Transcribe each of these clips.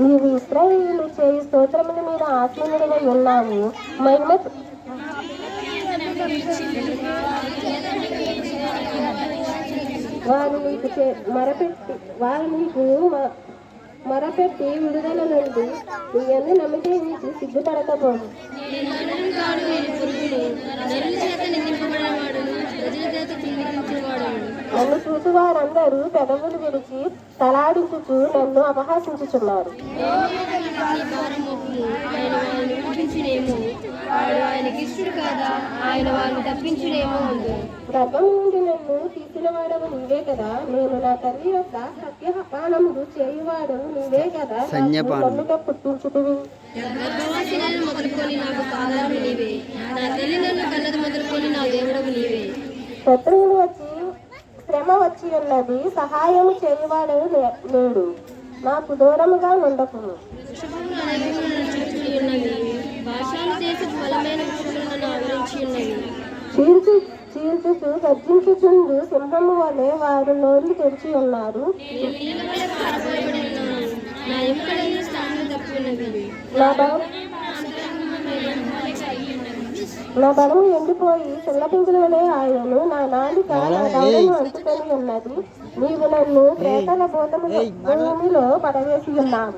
నీవు నాకు ఇస్రాయేలు చేయి స్తోత్రముల మీద ఆసీనుడమై ఉన్నావు. మహిమ వారు నీకు మరపెట్టి వారు నీకు మరపెట్టి విడుదల నుండి నీ ఎందు నమ్మిక ఉంచి సిగ్గుపడకపోవు వారందరూ పెదవులు విడిచి తలాడించుచు నన్ను అపహాసించుచున్నారు. గర్భం నుండి నన్ను తీసిన వాడవు నీవే కదా. నేను నా తల్లి యొక్క సత్యపానములు చేయువాడు నీవే కదా. నన్నుగా పుట్టించుకుని మొదలుకొని నాకు ఆధారం నీవే నా తల్లి నన్ను కన్నది మొదలుకొని నా దేవుడవు నీవే శత్రువులు వచ్చి శ్రమ వచ్చి ఉన్నది సహాయము చేయువాడు లేడు. నాకు దూరముగా ఉండకు చీల్చు చీల్చుచు గర్జించుచుండు సింహము వలె వారు నోర్లు తెరిచి ఉన్నారు. నా నా బలము ఎండిపోయి చిన్నపింకుల వలె ఆయనను నా నాలుక నా దవడను అంటుకొని ఉన్నది. నీవు నన్ను ప్రేతల భూతములో భూమిలో పడవేసి ఉన్నావు.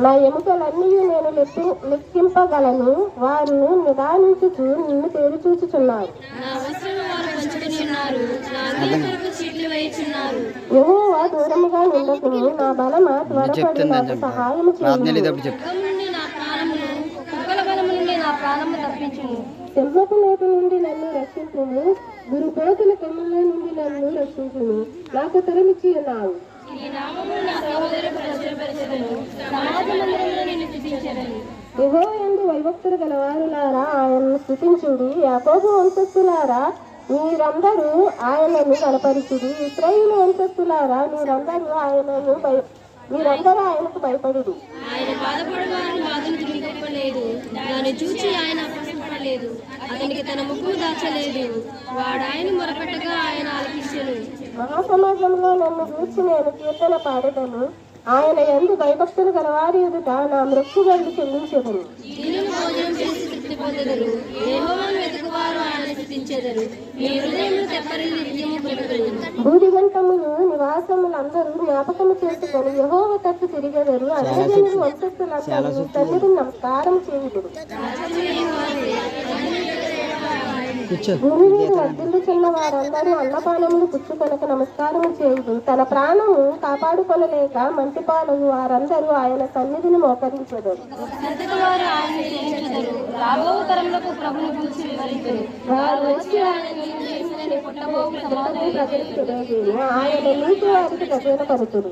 నా ఎముకలన్నీ నేను లెక్కి లెక్కింపగలను. వారు నిదానించుచు నిన్ను తేరి యెహోవా దూరముగా ఉండకు నా బలమ త్వరపడి నాకు సహాయం చేయు ఖడ్గము నుండి నా ప్రాణమును కుక్కల బలము నుండి నా ప్రాణము తప్పించును సింహపు నోటి నుండి నన్ను రక్షించుము. గురుకోతుల కొమ్ముల నుండి నన్ను రక్షించుము. నాకు తరమిచ్చి ఉన్నావు యహో ఎందు వైభక్తులు గలవారులారా ఆయనను స్థుతించుడి యాకోబు వంశస్థులారా మీరందరూ ఆయనను కనపరిచుడి ఇస్రాయిల్ వంశస్థులారా మీరందరూ ఆయనను భయ మీరందరూ ఆయనకు ఆయన బాధను తిరిగిపోలేదు దాన్ని చూచి ఆయన అపహరింపలేదు అతనికి తన ముఖం దాచలేదు. వాడు ఆయన మొరపెట్టగా ఆయన ఆలకించను. మహాసమాజంలో నన్ను చూసి నేను కీర్తన పాడదను. ఆయన ఎందు భయభక్తులు గలవారి ఎదుట నా మృత్యుగండి చెల్లించదను. దీనులు భోజనం చేసి తృప్తి పొందెదరు యెహోవాను వెతుకువారు మీ తెప్పరిల్లి నిత్యము భూదిగంతములు నివాసములందరూ జ్ఞాపకము చేసుకొని యహోవ తట్టు తిరిగెదరు. అన్యజనులు వంశస్థులందరూ తల్లిని నమస్కారం చేయుదురు. మీద వర్ధిల్లుచున్న వారందరూ అన్నపానములు పుచ్చుకొనక నమస్కారము చేయుదు తన ప్రాణము కాపాడుకొనలేక మంటిపాలు వారందరూ ఆయన సన్నిధిని మోకరించెదరు. వారు ఆయన నీతి వారికి ప్రజల పరుతురు